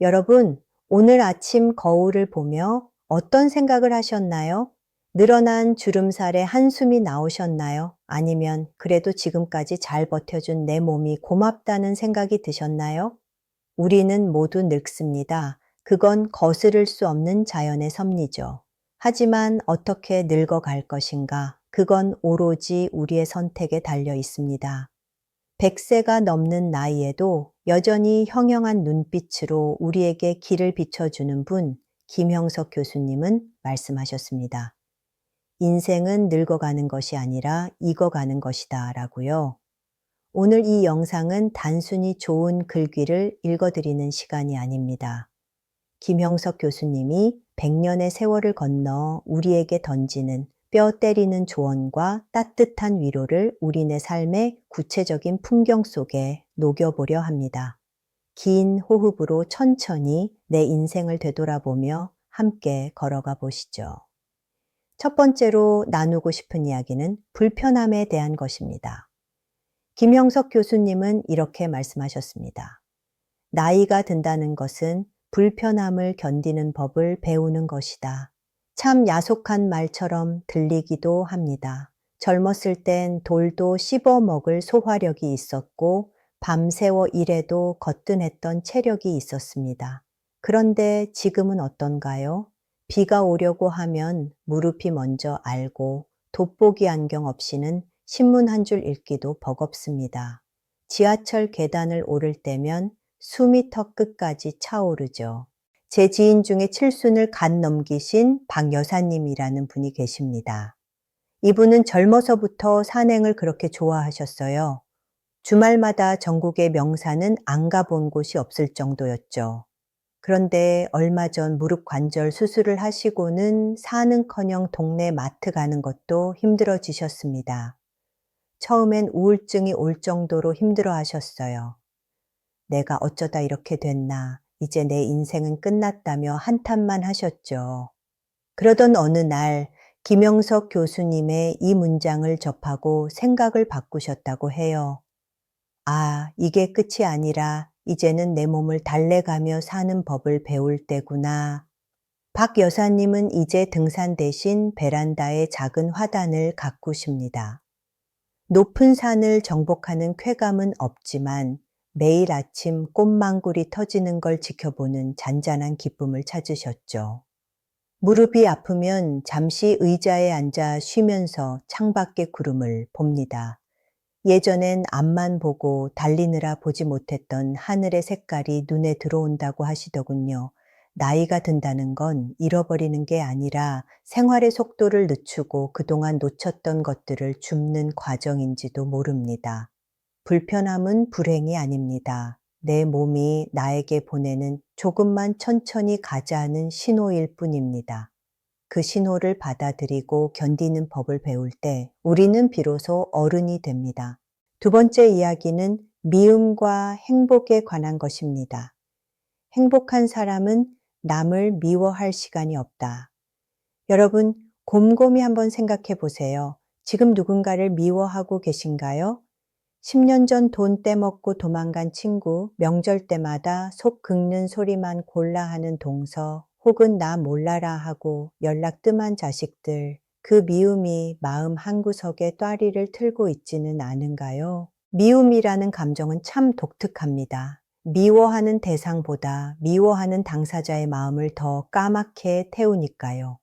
여러분, 오늘 아침 거울을 보며 어떤 생각을 하셨나요? 늘어난 주름살에 한숨이 나오셨나요? 아니면 그래도 지금까지 잘 버텨준 내 몸이 고맙다는 생각이 드셨나요? 우리는 모두 늙습니다. 그건 거스를 수 없는 자연의 섭리죠. 하지만 어떻게 늙어갈 것인가? 그건 오로지 우리의 선택에 달려 있습니다. 100세가 넘는 나이에도 여전히 형형한 눈빛으로 우리에게 길을 비춰주는 분, 김형석 교수님은 말씀하셨습니다. 인생은 늙어가는 것이 아니라 익어가는 것이다 라고요. 오늘 이 영상은 단순히 좋은 글귀를 읽어드리는 시간이 아닙니다. 김형석 교수님이 100년의 세월을 건너 우리에게 던지는 뼈 때리는 조언과 따뜻한 위로를 우리네 삶의 구체적인 풍경 속에 녹여보려 합니다. 긴 호흡으로 천천히 내 인생을 되돌아보며 함께 걸어가 보시죠. 첫 번째로 나누고 싶은 이야기는 불편함에 대한 것입니다. 김형석 교수님은 이렇게 말씀하셨습니다. 나이가 든다는 것은 불편함을 견디는 법을 배우는 것이다. 참 야속한 말처럼 들리기도 합니다. 젊었을 땐 돌도 씹어 먹을 소화력이 있었고 밤새워 일해도 거뜬했던 체력이 있었습니다. 그런데 지금은 어떤가요? 비가 오려고 하면 무릎이 먼저 알고 돋보기 안경 없이는 신문 한 줄 읽기도 버겁습니다. 지하철 계단을 오를 때면 턱 끝까지 차오르죠. 제 지인 중에 칠순을 간 넘기신 박 여사님이라는 분이 계십니다. 이분은 젊어서부터 산행을 그렇게 좋아하셨어요. 주말마다 전국의 명산은 안 가본 곳이 없을 정도였죠. 그런데 얼마 전 무릎 관절 수술을 하시고는 사는커녕 동네 마트 가는 것도 힘들어지셨습니다. 처음엔 우울증이 올 정도로 힘들어 하셨어요. 내가 어쩌다 이렇게 됐나. 이제 내 인생은 끝났다며 한탄만 하셨죠. 그러던 어느 날 김영석 교수님의 이 문장을 접하고 생각을 바꾸셨다고 해요. 아, 이게 끝이 아니라 이제는 내 몸을 달래가며 사는 법을 배울 때구나. 박 여사님은 이제 등산 대신 베란다에 작은 화단을 가꾸십니다. 높은 산을 정복하는 쾌감은 없지만 매일 아침 꽃망울이 터지는 걸 지켜보는 잔잔한 기쁨을 찾으셨죠. 무릎이 아프면 잠시 의자에 앉아 쉬면서 창밖의 구름을 봅니다. 예전엔 앞만 보고 달리느라 보지 못했던 하늘의 색깔이 눈에 들어온다고 하시더군요. 나이가 든다는 건 잃어버리는 게 아니라 생활의 속도를 늦추고 그동안 놓쳤던 것들을 줍는 과정인지도 모릅니다. 불편함은 불행이 아닙니다. 내 몸이 나에게 보내는 조금만 천천히 가자는 신호일 뿐입니다. 그 신호를 받아들이고 견디는 법을 배울 때 우리는 비로소 어른이 됩니다. 두 번째 이야기는 미움과 행복에 관한 것입니다. 행복한 사람은 남을 미워할 시간이 없다. 여러분, 곰곰이 한번 생각해 보세요. 지금 누군가를 미워하고 계신가요? 10년 전 돈 떼먹고 도망간 친구, 명절 때마다 속 긁는 소리만 골라 하는 동서, 혹은 나 몰라라 하고 연락 뜸한 자식들, 그 미움이 마음 한구석에 또아리를 틀고 있지는 않은가요? 미움이라는 감정은 참 독특합니다. 미워하는 대상보다 미워하는 당사자의 마음을 더 까맣게 태우니까요.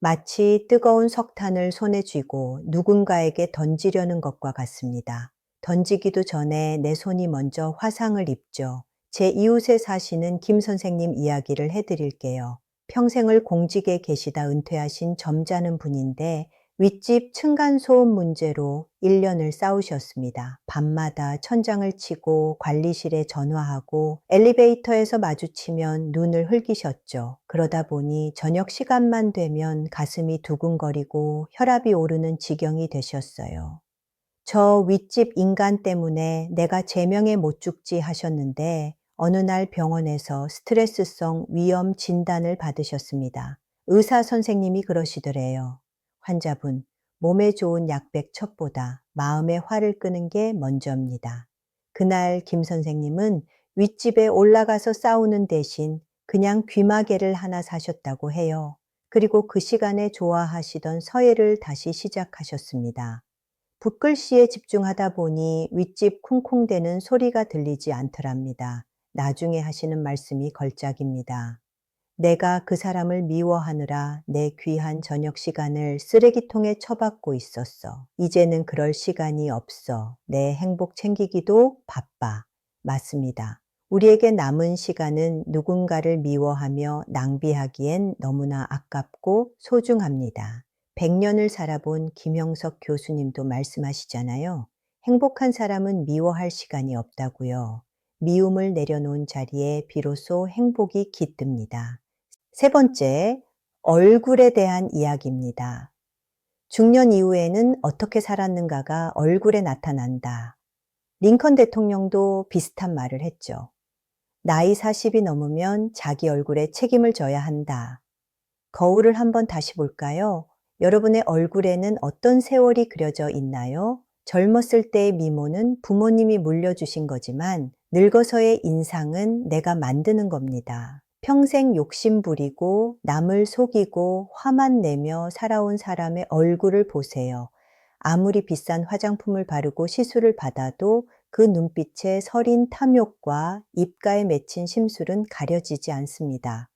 마치 뜨거운 석탄을 손에 쥐고 누군가에게 던지려는 것과 같습니다. 던지기도 전에 내 손이 먼저 화상을 입죠. 제 이웃에 사시는 김 선생님 이야기를 해드릴게요. 평생을 공직에 계시다 은퇴하신 점잖은 분인데 윗집 층간소음 문제로 1년을 싸우셨습니다. 밤마다 천장을 치고 관리실에 전화하고 엘리베이터에서 마주치면 눈을 흘기셨죠. 그러다 보니 저녁 시간만 되면 가슴이 두근거리고 혈압이 오르는 지경이 되셨어요. 저 윗집 인간 때문에 내가 제명에 못 죽지 하셨는데 어느 날 병원에서 스트레스성 위염 진단을 받으셨습니다. 의사 선생님이 그러시더래요. 환자분, 몸에 좋은 약백 첩보다 마음의 화를 끄는 게 먼저입니다. 그날 김 선생님은 윗집에 올라가서 싸우는 대신 그냥 귀마개를 하나 사셨다고 해요. 그리고 그 시간에 좋아하시던 서예를 다시 시작하셨습니다. 붓글씨에 집중하다 보니 윗집 쿵쿵대는 소리가 들리지 않더랍니다. 나중에 하시는 말씀이 걸작입니다. 내가 그 사람을 미워하느라 내 귀한 저녁 시간을 쓰레기통에 처박고 있었어. 이제는 그럴 시간이 없어. 내 행복 챙기기도 바빠. 맞습니다. 우리에게 남은 시간은 누군가를 미워하며 낭비하기엔 너무나 아깝고 소중합니다. 100년을 살아본 김영석 교수님도 말씀하시잖아요. 행복한 사람은 미워할 시간이 없다고요. 미움을 내려놓은 자리에 비로소 행복이 깃듭니다. 세 번째, 얼굴에 대한 이야기입니다. 중년 이후에는 어떻게 살았는가가 얼굴에 나타난다. 링컨 대통령도 비슷한 말을 했죠. 나이 40이 넘으면 자기 얼굴에 책임을 져야 한다. 거울을 한번 다시 볼까요? 여러분의 얼굴에는 어떤 세월이 그려져 있나요? 젊었을 때의 미모는 부모님이 물려주신 거지만 늙어서의 인상은 내가 만드는 겁니다. 평생 욕심 부리고 남을 속이고 화만 내며 살아온 사람의 얼굴을 보세요. 아무리 비싼 화장품을 바르고 시술을 받아도 그 눈빛의 서린 탐욕과 입가에 맺힌 심술은 가려지지 않습니다.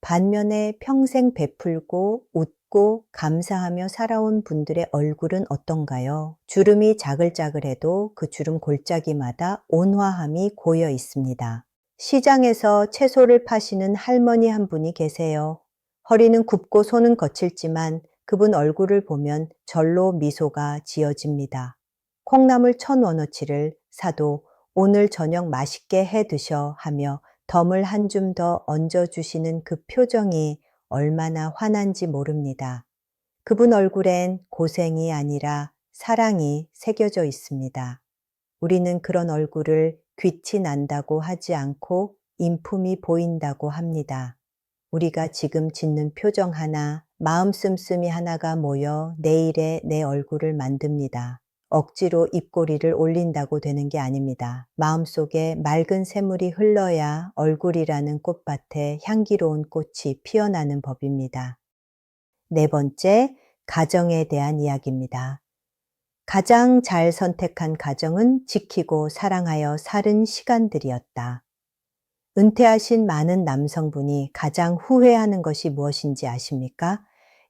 반면에 평생 베풀고 웃 고 감사하며 살아온 분들의 얼굴은 어떤가요? 주름이 자글자글해도 그 주름 골짜기마다 온화함이 고여 있습니다. 시장에서 채소를 파시는 할머니 한 분이 계세요. 허리는 굽고 손은 거칠지만 그분 얼굴을 보면 절로 미소가 지어집니다. 콩나물 천 원어치를 사도 오늘 저녁 맛있게 해 드셔 하며 덤을 한 줌 더 얹어 주시는 그 표정이 얼마나 환한지 모릅니다. 그분 얼굴엔 고생이 아니라 사랑이 새겨져 있습니다. 우리는 그런 얼굴을 빛이 난다고 하지 않고 인품이 보인다고 합니다. 우리가 지금 짓는 표정 하나, 마음 씀씀이 하나가 모여 내일의 내 얼굴을 만듭니다. 억지로 입꼬리를 올린다고 되는 게 아닙니다. 마음속에 맑은 샘물이 흘러야 얼굴이라는 꽃밭에 향기로운 꽃이 피어나는 법입니다. 네 번째, 가정에 대한 이야기입니다. 가장 잘 선택한 가정은 지키고 사랑하여 살은 시간들이었다. 은퇴하신 많은 남성분이 가장 후회하는 것이 무엇인지 아십니까?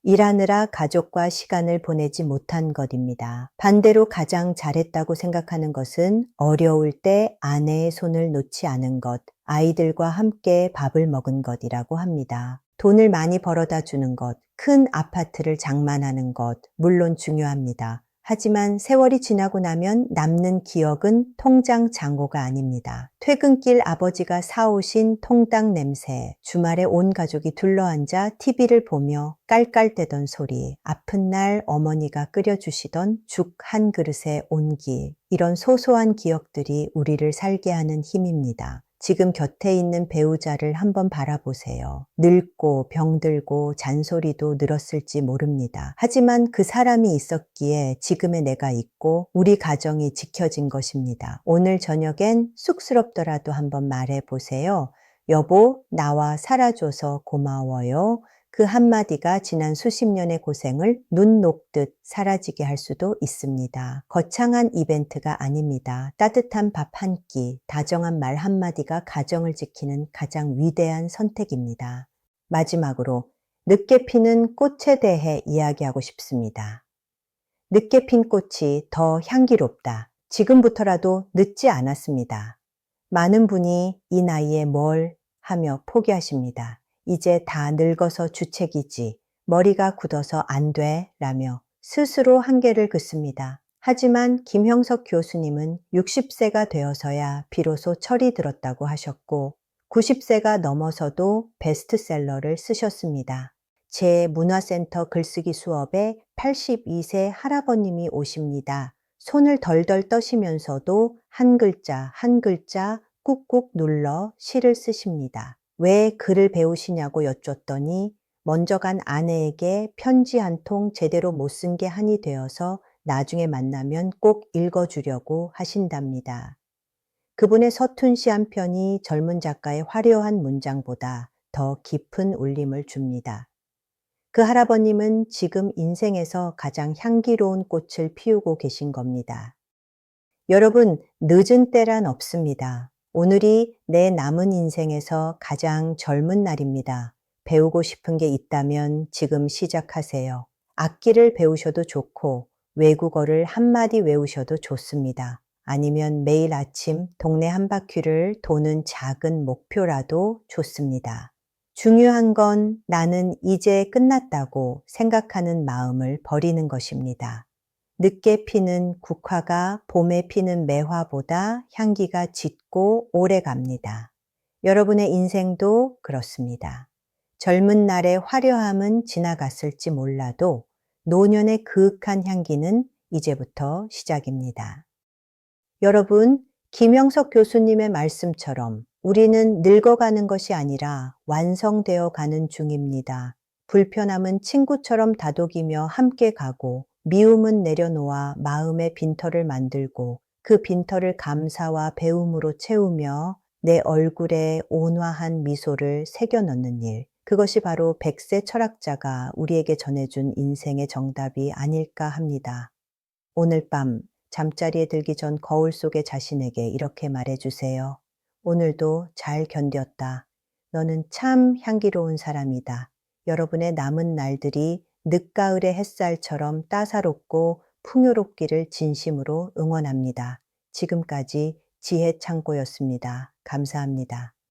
일하느라 가족과 시간을 보내지 못한 것입니다. 반대로 가장 잘했다고 생각하는 것은 어려울 때 아내의 손을 놓지 않은 것, 아이들과 함께 밥을 먹은 것이라고 합니다. 돈을 많이 벌어다 주는 것, 큰 아파트를 장만하는 것, 물론 중요합니다. 하지만 세월이 지나고 나면 남는 기억은 통장 잔고가 아닙니다. 퇴근길 아버지가 사오신 통닭 냄새, 주말에 온 가족이 둘러앉아 TV를 보며 깔깔대던 소리, 아픈 날 어머니가 끓여주시던 죽 한 그릇의 온기, 이런 소소한 기억들이 우리를 살게 하는 힘입니다. 지금 곁에 있는 배우자를 한번 바라보세요. 늙고 병들고 잔소리도 늘었을지 모릅니다. 하지만 그 사람이 있었기에 지금의 내가 있고 우리 가정이 지켜진 것입니다. 오늘 저녁엔 쑥스럽더라도 한번 말해보세요. 여보, 나와 살아줘서 고마워요. 그 한마디가 지난 수십 년의 고생을 눈 녹듯 사라지게 할 수도 있습니다. 거창한 이벤트가 아닙니다. 따뜻한 밥 한 끼, 다정한 말 한마디가 가정을 지키는 가장 위대한 선택입니다. 마지막으로 늦게 피는 꽃에 대해 이야기하고 싶습니다. 늦게 핀 꽃이 더 향기롭다. 지금부터라도 늦지 않았습니다. 많은 분이 이 나이에 뭘 하며 포기하십니다. 이제 다 늙어서 주책이지, 머리가 굳어서 안 돼, 라며 스스로 한계를 긋습니다. 하지만 김형석 교수님은 60세가 되어서야 비로소 철이 들었다고 하셨고, 90세가 넘어서도 베스트셀러를 쓰셨습니다. 제 문화센터 글쓰기 수업에 82세 할아버님이 오십니다. 손을 덜덜 떠시면서도 한 글자 한 글자 꾹꾹 눌러 시를 쓰십니다. 왜 글을 배우시냐고 여쭙더니 먼저 간 아내에게 편지 한 통 제대로 못 쓴 게 한이 되어서 나중에 만나면 꼭 읽어주려고 하신답니다. 그분의 서툰 시 한 편이 젊은 작가의 화려한 문장보다 더 깊은 울림을 줍니다. 그 할아버님은 지금 인생에서 가장 향기로운 꽃을 피우고 계신 겁니다. 여러분, 늦은 때란 없습니다. 오늘이 내 남은 인생에서 가장 젊은 날입니다. 배우고 싶은 게 있다면 지금 시작하세요. 악기를 배우셔도 좋고 외국어를 한마디 외우셔도 좋습니다. 아니면 매일 아침 동네 한 바퀴를 도는 작은 목표라도 좋습니다. 중요한 건 나는 이제 끝났다고 생각하는 마음을 버리는 것입니다. 늦게 피는 국화가 봄에 피는 매화보다 향기가 짙고 오래 갑니다. 여러분의 인생도 그렇습니다. 젊은 날의 화려함은 지나갔을지 몰라도 노년의 그윽한 향기는 이제부터 시작입니다. 여러분, 김영석 교수님의 말씀처럼 우리는 늙어가는 것이 아니라 완성되어 가는 중입니다. 불편함은 친구처럼 다독이며 함께 가고 미움은 내려놓아 마음의 빈터를 만들고 그 빈터를 감사와 배움으로 채우며 내 얼굴에 온화한 미소를 새겨 넣는 일. 그것이 바로 백세 철학자가 우리에게 전해준 인생의 정답이 아닐까 합니다. 오늘 밤 잠자리에 들기 전 거울 속의 자신에게 이렇게 말해 주세요. 오늘도 잘 견뎠다. 너는 참 향기로운 사람이다. 여러분의 남은 날들이 늦가을의 햇살처럼 따사롭고 풍요롭기를 진심으로 응원합니다. 지금까지 지혜 창고였습니다. 감사합니다.